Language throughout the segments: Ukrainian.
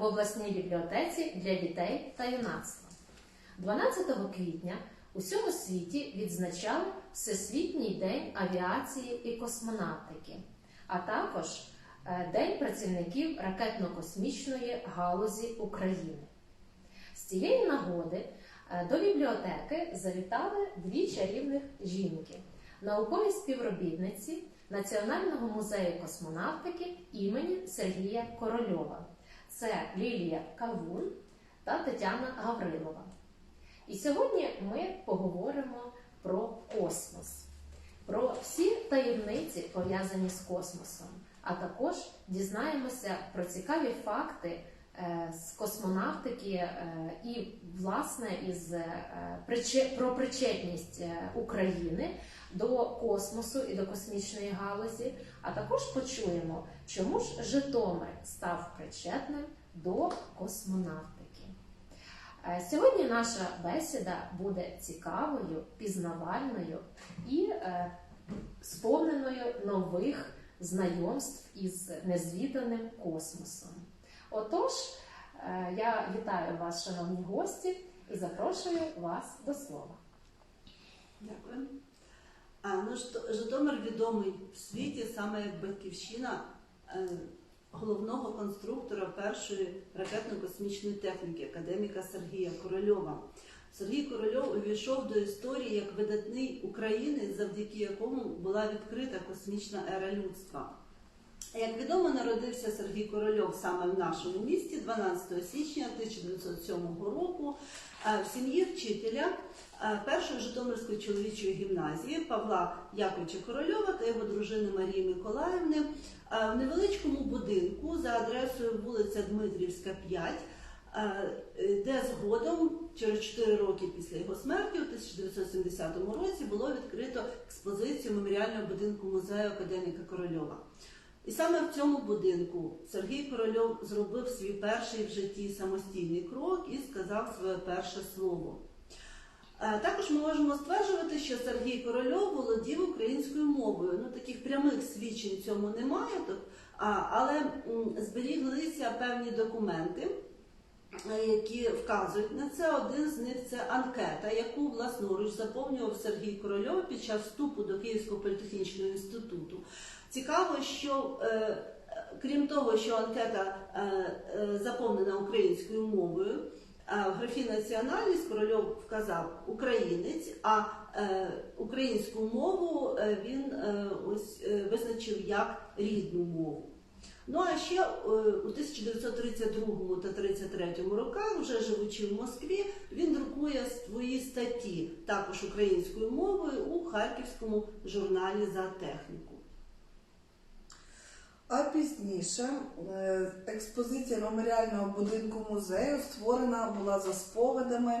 в обласній бібліотеці для дітей та юнацтва. 12 квітня у всьому світі відзначали Всесвітній день авіації і космонавтики, а також е, День працівників ракетно-космічної галузі України. З цієї нагоди е, до бібліотеки завітали дві чарівних жінки, наукові співробітниці Національного музею космонавтики імені Сергія Корольова. Це Лілія Кавун та Тетяна Гаврилова. І сьогодні ми поговоримо про космос, про всі таємниці, пов'язані з космосом, а також дізнаємося про цікаві факти з космонавтики е, і, власне, із е, про причетність е, України до космосу і до космічної галузі, а також почуємо, чому ж Житомир став причетним до космонавтики. Е, Сьогодні наша бесіда буде цікавою, пізнавальною і е, сповненою нових знайомств із незвіданим космосом. Отож, е, я вітаю вас, шановні гості, і запрошую вас до слова. Дякую. А, ну, Житомир відомий в світі саме як батьківщина е, головного конструктора першої ракетно-космічної техніки, академіка Сергія Корольова. Сергій Корольов увійшов до історії як видатний українець, завдяки якому була відкрита космічна ера людства. Як відомо, народився Сергій Корольов саме в нашому місті 12 січня 1907 року е, в сім'ї вчителя е, першої Житомирської чоловічої гімназії Павла Яковича Корольова та його дружини Марії Миколаївни е, в невеличкому будинку за адресою вулиця Дмитрівська, 5, е, де згодом, через 4 роки після його смерті, у 1970 році, було відкрито експозицію меморіального будинку музею академіка Корольова. І саме в цьому будинку Сергій Корольов зробив свій перший в житті самостійний крок і сказав своє перше слово. Е, Також ми можемо стверджувати, що Сергій Корольов володів українською мовою. Ну, таких прямих свідчень цьому немає, але зберіглися певні документи, які вказують на це. Один з них це анкета, яку власноруч заповнював Сергій Корольов під час вступу до Київського політехнічного інституту. Цікаво, що е, крім того, що анкета е, е, заповнена українською мовою, в графі національність Корольов вказав українець, а е, українську мову е, він е, ось е, визначив як рідну мову. Ну а ще е, у 1932 та 33 роках, вже живучи в Москві, він друкує свої статті також українською мовою у харківському журналі за техніку. А пізніше е, експозиція меморіального будинку музею створена була за спогадами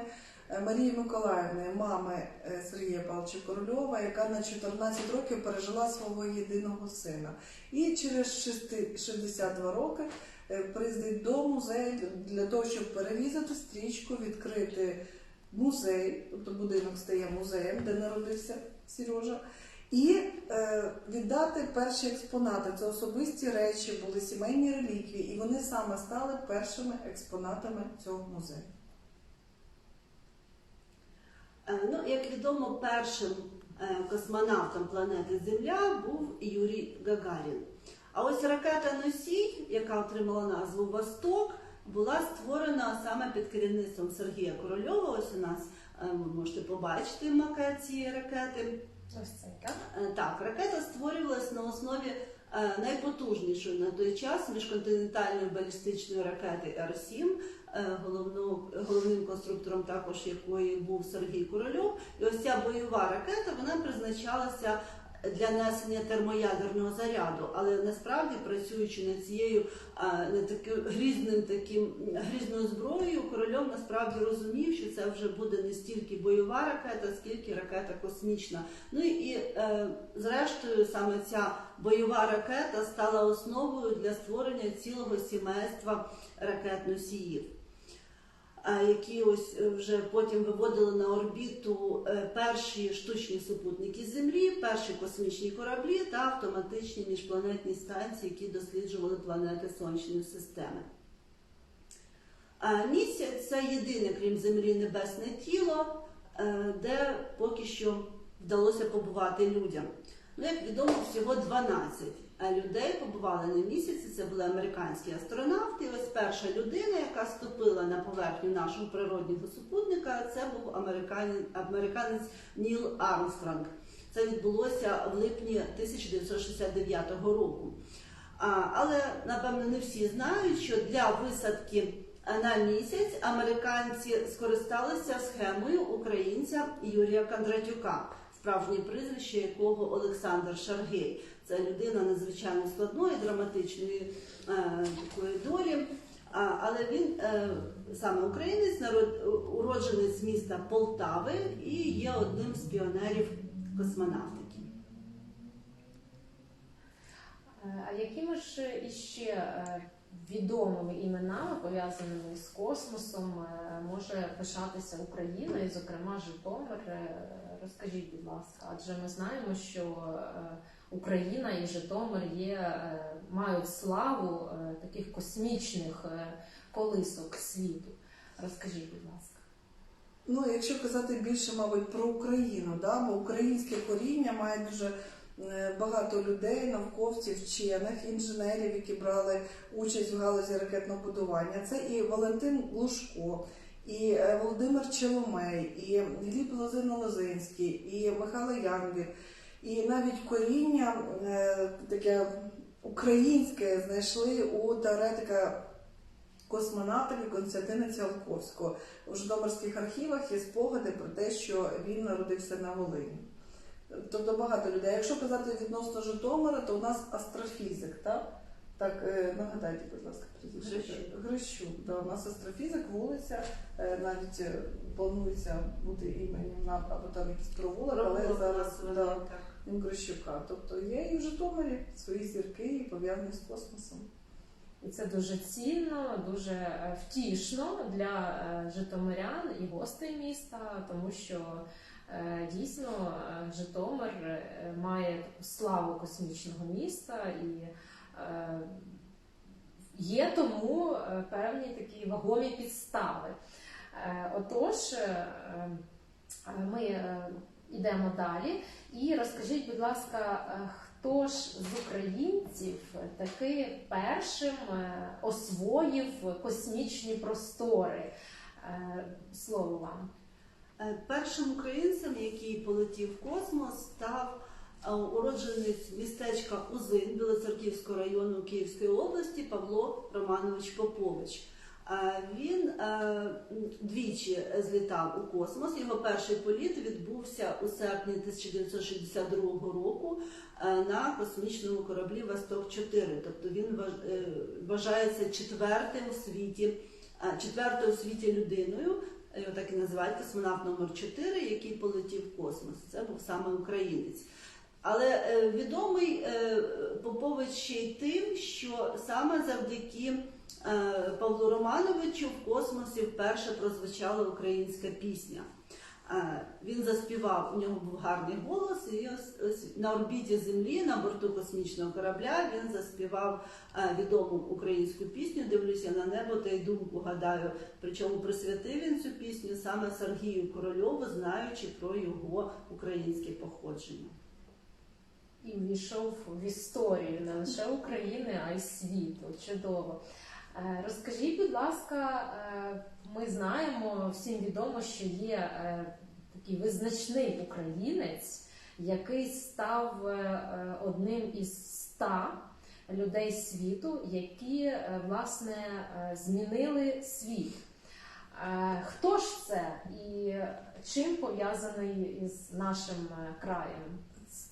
Марії Миколаївни, мами е, Сергія Павловича Корольова, яка на 14 років пережила свого єдиного сина. І через 62 роки е, приїздить до музею для того, щоб перерізати стрічку, відкрити музей, тобто будинок стає музеєм, де народився Сережа. І е, віддати перші експонати. Це особисті речі, були сімейні реліквії, і вони саме стали першими експонатами цього музею. Е, Ну, як відомо, першим е, космонавтом планети Земля був Юрій Гагарін. А ось ракета Носій, яка отримала назву Восток, була створена саме під керівництвом Сергія Корольова. Ось у нас е, ви можете побачити макет цієї ракети. Ось це так. Так, ракета створювалась на основі найпотужнішої на той час міжконтинентальної балістичної ракети Р-7, е, головно- головним конструктором також якої був Сергій Корольов. І ось ця бойова ракета вона призначалася для несення термоядерного заряду, але насправді працюючи над цією е, над таким грізним таким грізною зброєю, корольов насправді розумів, що це вже буде не стільки бойова ракета, скільки ракета космічна. Ну і е, зрештою саме ця бойова ракета стала основою для створення цілого сімейства ракет-носіїв. е, Які ось е, вже потім виводили на орбіту е, перші штучні супутники Землі, перші космічні кораблі та автоматичні міжпланетні станції, які досліджували планети Сонячної системи. Місяць це єдине, крім землі, небесне тіло, е, де поки що вдалося побувати людям. Ну, як відомо, всього 12 людей побували на місяці. Це були американські астронавти. І ось перша людина, яка ступила на поверхню нашого природнього супутника, це був американець, Ніл Армстронг. Це відбулося в липні 1969 року. Але напевно не всі знають, що для висадки на місяць американці скористалися схемою українця Юрія Кондратюка, справжнє прізвище якого Олександр Шаргей. Це людина надзвичайно складної, драматичної е, такої долі. Але він е, саме українець, народ, уродженець з міста Полтави і є одним з піонерів космонавтики. Е, А якими ж іще е, відомими іменами, пов'язаними з космосом, е, може пишатися Україна, і, зокрема, Житомир? Е, Розкажіть, будь ласка, адже ми знаємо, що е, Україна і Житомир є, е, мають славу е, таких космічних е, колисок світу. Розкажіть, будь ласка. Ну, якщо казати більше, мабуть, про Україну, да? бо українське коріння має дуже багато людей, науковців, вчених, інженерів, які брали участь в галузі ракетного будування. Це і Валентин Лужко, і Володимир Челомей, і Гліб Лозино-Лозинський, і Михайло Янгір, і навіть коріння е, таке українське знайшли у теоретика космонавтики Константина Ціолковського. У Житомирських архівах є спогади про те, що він народився на Волині. Тобто багато людей. Якщо казати відносно Житомира, то у нас астрофізик, так? Так, е, нагадайте, будь ласка, прізвище. Грищук. Грищук. Да, у нас астрофізик, вулиця, е, навіть планується бути іменем на або там якийсь провулок, але зараз да, Грищука. Тобто є і в Житомирі свої зірки і пов'язані з космосом. І це дуже цінно, дуже е, втішно для е, житомирян і гостей міста, тому що е, дійсно Житомир має таку славу космічного міста і є тому певні такі вагомі підстави. Отож, ми йдемо далі. І розкажіть, будь ласка, е, хто ж з українців таки першим е, освоїв космічні простори? Е, Слово вам. Першим українцем, який полетів в космос, став уродженець містечка Узин Білоцерківського району Київської області Павло Романович Попович. Е, Він е, двічі злітав у космос. Його перший політ відбувся у серпні 1962 року е, на космічному кораблі Восток 4 Тобто він вважається четвертим у світі, четвертою у світі людиною, його так і називають космонавт номер 4 який полетів в космос. Це був саме українець. Але відомий Попович ще й тим, що саме завдяки Павлу Романовичу в космосі вперше прозвучала українська пісня. Е, Він заспівав, у нього був гарний голос, і ось, на орбіті Землі, на борту космічного корабля, він заспівав е, відому українську пісню Дивлюся на небо та й думку гадаю. Причому присвятив він цю пісню саме Сергію Корольову, знаючи про його українське походження. І ввійшов в історію не лише України, а й світу. Чудово. Е, Розкажіть, будь ласка, е, ми знаємо, всім відомо, що є е, такий визначний українець, який став одним із ста людей світу, які власне змінили світ. Хто ж це і чим пов'язаний із нашим краєм?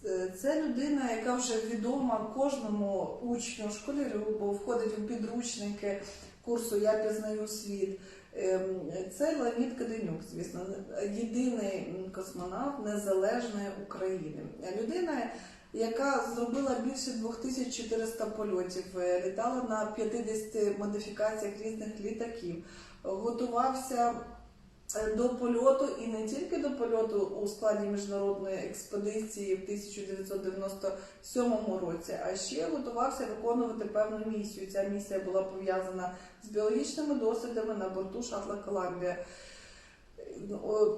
Е, Це людина, яка вже відома кожному учню, школярю, бо входить у підручники курсу Я пізнаю світ. Ем, Це Леонід Каденюк, звісно, єдиний космонавт незалежної України. Людина, яка зробила більше 2400 польотів, е, літала на 50 модифікаціях різних літаків, готувався до польоту і не тільки до польоту у складі міжнародної експедиції в 1997 році, а ще готувався виконувати певну місію. Ця місія була пов'язана з біологічними дослідами на борту шатла Коламбія.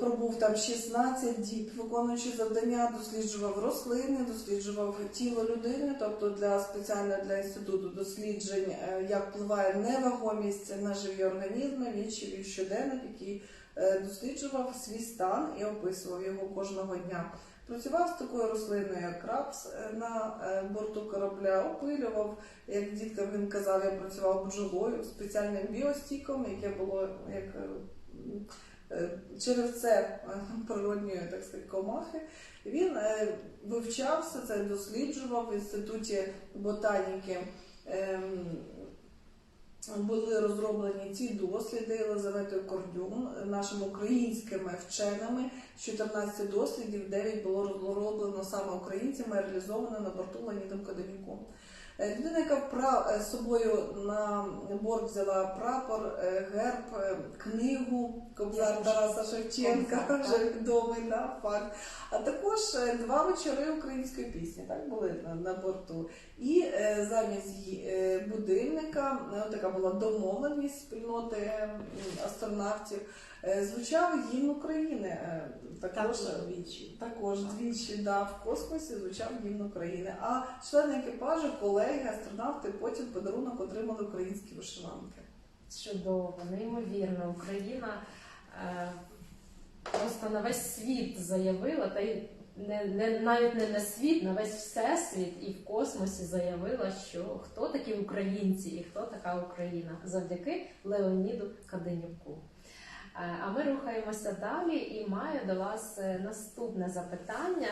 Пробув там 16 діб, виконуючи завдання, досліджував рослини, досліджував тіло людини, тобто для спеціально для інституту досліджень, е, як впливає невагомість на живі організми. Він ще вів щоденник, який е, досліджував свій стан і описував його кожного дня. Працював з такою рослиною, як рапс е, на е, борту корабля, опилював, як діткам він казав, я працював бджолою, спеціальним біостіком, яке було як е, м, е, черевце е, природньої так сказати, комахи. Він е, вивчав все це, досліджував в інституті ботаніки. Були розроблені ці досліди Єлизаветою Кордюм, нашими українськими вченими. З 14 дослідів 9 було розроблено саме українцями, реалізовано на борту Леонідом Каденюком. Е, Людина, яка е, з собою на борт взяла прапор, е, герб, книгу Кобзар Тараса Шевченка, вже відомий да, факт. А також два вечори української пісні так були на, на борту. І е, замість е, будильника е, така була домовленість спільноти астронавтів. Е, Звучав гімн України. е, Також, Також двічі. також двічі да, в космосі звучав гімн України. А члени екіпажу, колеги, астронавти потім подарунок отримали українські вишиванки. Чудово, неймовірно. Україна е, просто на весь світ заявила, та й не, не, навіть не на світ, на весь всесвіт і в космосі заявила, що хто такі українці і хто така Україна завдяки Леоніду Каденюку. Е, А ми рухаємося далі і маю до вас е, наступне запитання.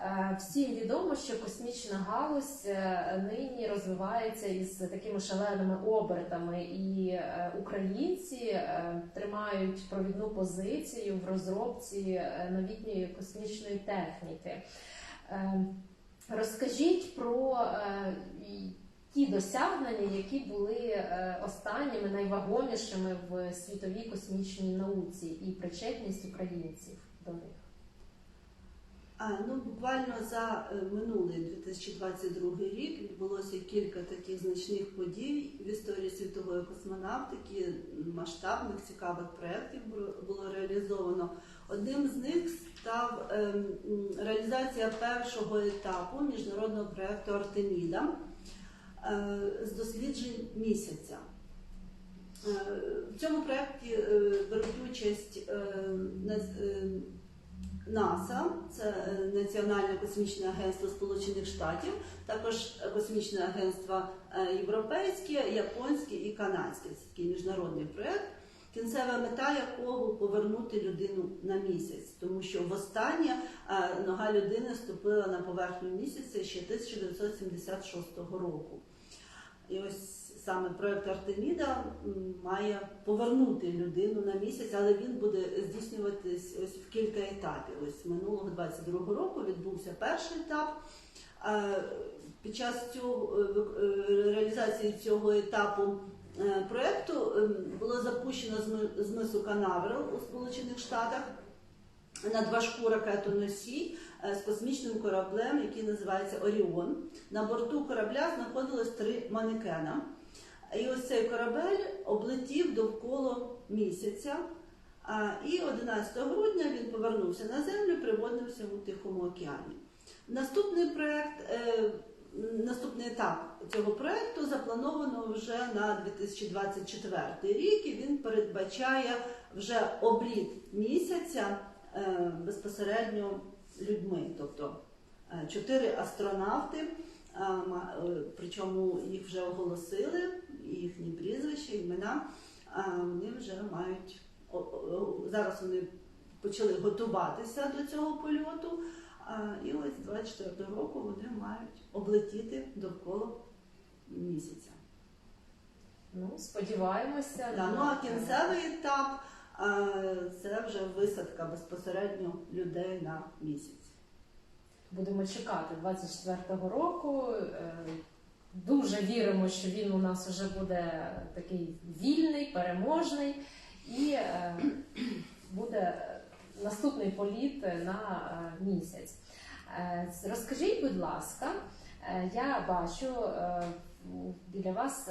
Е, Всім відомо, що космічна галузь нині розвивається із такими шаленими обертами, і українці тримають провідну позицію в розробці новітньої космічної техніки. Розкажіть про ті досягнення, які були е, останніми найвагомішими в світовій космічній науці, і причетність українців до них. А, ну, буквально за е, минулий 2022 рік відбулося кілька таких значних подій в історії світової космонавтики, масштабних цікавих проєктів було- реалізовано. Одним з них став ем, реалізація першого етапу міжнародного проєкту Артеміда з досліджень місяця. Е, В цьому проєкті е, беруть участь е, е, НАСА, це е, Національне космічне агентство Сполучених Штатів, також космічне агентство е, європейське, японське і канадське. Це такий міжнародний проєкт, кінцева мета якого повернути людину на місяць, тому що востаннє е, нога людини ступила на поверхню місяця ще 1976 року. І ось саме проект Артеміда має повернути людину на місяць, але він буде здійснюватись ось в кілька етапів. Ось минулого 22-го року відбувся перший етап. Під час цього е, е, реалізації цього етапу е, проекту е, було запущено з мису Канаверал у Сполучених Штатах надважку ракету-носій е, з космічним кораблем, який називається Оріон. На борту корабля знаходилось три манекена. І ось цей корабель облетів довкола місяця. І 11 грудня він повернувся на землю, приводився у Тихому океані. Наступний проект, е, наступний етап цього проекту заплановано вже на 2024 рік, і він передбачає вже обліт місяця е, безпосередньо людьми, тобто е, чотири астронавти. ма- е, Причому їх вже оголосили, їхні прізвища, імена. Вони вже мають зараз вони почали готуватися до цього польоту. І ось 24 року вони мають облетіти довкола місяця. Ну, сподіваємося. Да, ну а кінцевий етап а, це вже висадка безпосередньо людей на місяць. Будемо чекати 24-го року. Е, Дуже віримо, що він у нас вже буде такий вільний, переможний. І е, буде наступний політ на е, місяць. Розкажіть, будь ласка, я бачу біля вас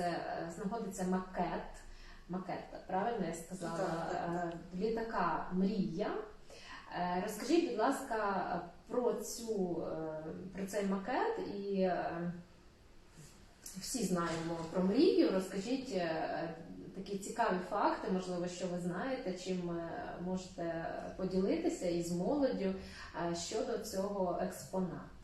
знаходиться макет. Макет, правильно я сказала? Так, так, так. Е, Літака Мрія. Е, Розкажіть, будь ласка, про цю е, про цей макет і всі знаємо про мрію. Розкажіть такі цікаві факти, можливо, що ви знаєте, чим можете поділитися із молоддю щодо цього експонату.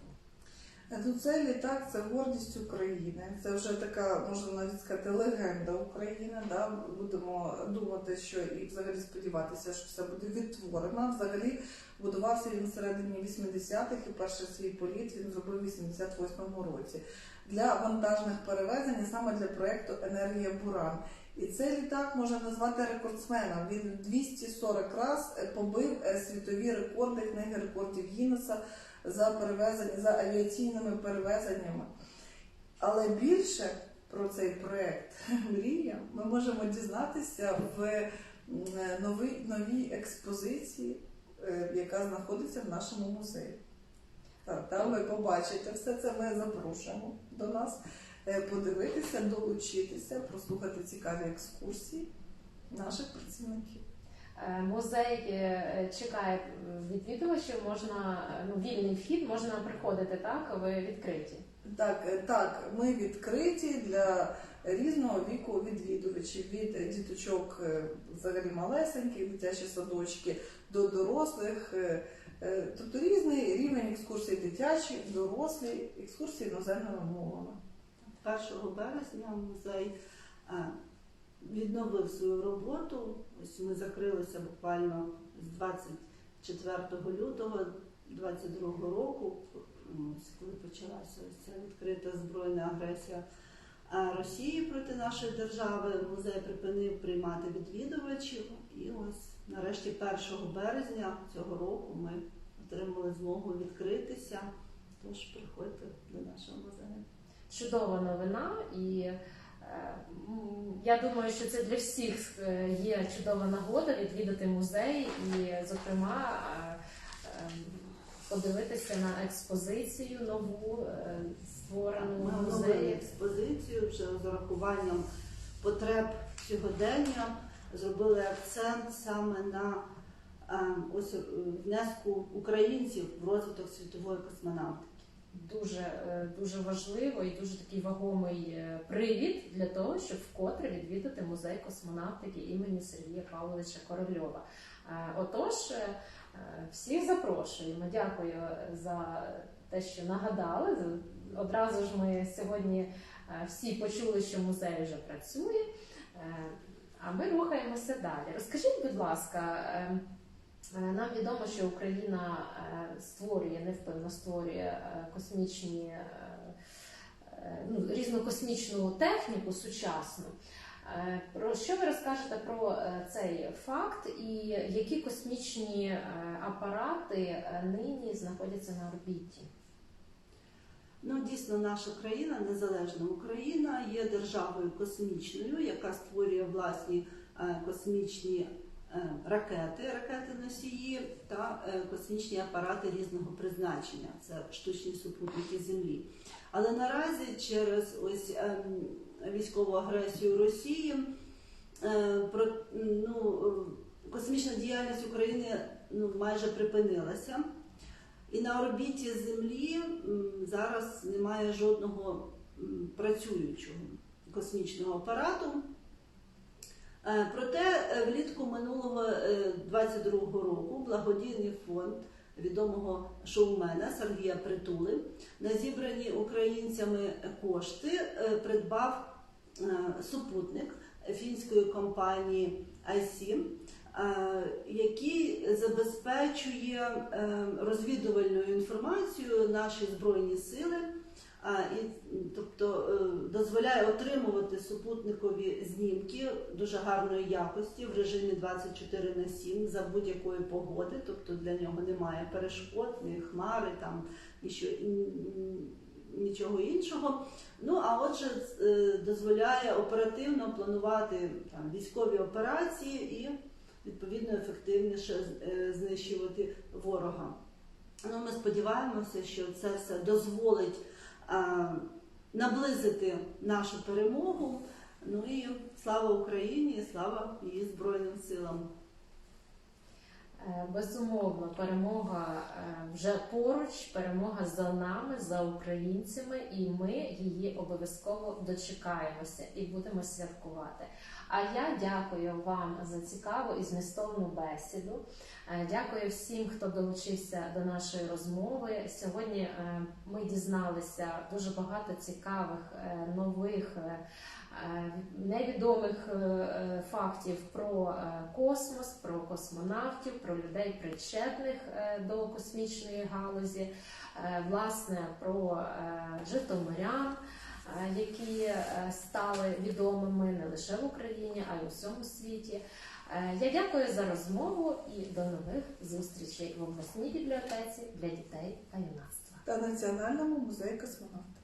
Ну, цей літак це гордість України. Це вже така, можна навіть сказати, легенда України. Да? Будемо думати, що і взагалі сподіватися, що все буде відтворено. Взагалі будувався він всередині 80-х і перший свій політ він зробив у 88-му році для вантажних перевезень, саме для проєкту Енергія Буран. І цей літак можна назвати рекордсменом. Він 240 раз побив е, світові рекорди книги рекордів Гіннеса за перевезення за авіаційними перевезеннями. Але більше про цей проект Мрія ми можемо дізнатися в новій, новій експозиції, е, яка знаходиться в нашому музеї. Там ви побачите все це. Ми запрошуємо до нас е, подивитися, долучитися, прослухати цікаві екскурсії наших працівників. Е, Музей е, чекає відвідувачів, можна ну, вільний вхід, можна приходити, так? Ви відкриті. Так, е, так, ми відкриті для різного віку відвідувачів від діточок взагалі малесеньких, дитячі садочки до дорослих. Тобто різний рівень екскурсій дитячі, дорослі, екскурсії іноземними мовами. 1 березня музей відновив свою роботу. Ось ми закрилися буквально з 24 лютого 22 року, коли почалася ось ця відкрита збройна агресія Росії проти нашої держави. Музей припинив приймати відвідувачів, і ось нарешті 1 березня цього року ми отримали змогу відкритися. Тож приходьте до нашого музею. Чудова новина, і я думаю, що це для всіх е, є чудова нагода відвідати музей і, зокрема, е, е, подивитися на експозицію нову, е, створену Ми музеї. експозицію вже з урахуванням потреб сьогодення. Зробили акцент саме на е, ось е, внеску українців в розвиток світової космонавтики. Дуже, е, дуже важливо і дуже такий вагомий е, привід для того, щоб вкотре відвідати музей космонавтики імені Сергія Павловича Корольова. Е, Отож, всіх запрошуємо. Дякую за те, що нагадали. Одразу ж ми сьогодні всі почули, що музей вже працює. А ми рухаємося далі. Розкажіть, будь ласка, Нам відомо, що Україна е, створює, невпинно створює е, космічні е, е, ну, різну техніку сучасну. Е, Про що ви розкажете про е, цей факт і які космічні е, апарати е, нині знаходяться на орбіті? Ну, дійсно, наша країна, незалежна Україна, є державою космічною, яка створює власні е, космічні е, ракети, ракети-носії та е, космічні апарати різного призначення. Це штучні супутники Землі. Але наразі через ось ем, військову агресію Росії е, про ну, е, космічна діяльність України ну, майже припинилася. І на орбіті Землі зараз немає жодного працюючого космічного апарату. Е, Проте е, влітку минулого 22-го року благодійний фонд відомого шоумена Сергія Притули на зібрані українцями кошти е, придбав е, супутник фінської компанії е, який забезпечує е, розвідувальною інформацією наші збройні сили, а, і, тобто е, дозволяє отримувати супутникові знімки дуже гарної якості в режимі 24 на 7 за будь-якої погоди, тобто для нього немає перешкод, ні хмари, там і що, нічого іншого. Ну а отже, е, дозволяє оперативно планувати там, військові операції і відповідно ефективніше е, знищувати ворога. Ну, ми сподіваємося, що це все дозволить наблизити нашу перемогу. Ну і слава Україні, і слава її Збройним силам. Е, Безумовно, перемога е, вже поруч, перемога за нами, за українцями, і ми її обов'язково дочекаємося і будемо святкувати. А я дякую вам за цікаву і змістовну бесіду. Е, Дякую всім, хто долучився до нашої розмови. Сьогодні е, ми дізналися дуже багато цікавих е, нових. Невідомих фактів про космос, про космонавтів, про людей, причетних до космічної галузі, власне про житомирян, які е, стали відомими не лише в Україні, а й у всьому світі. Е, Я дякую за розмову і до нових зустрічей в обласній бібліотеці для дітей та юнацтва. та Національному музеї космонавтики.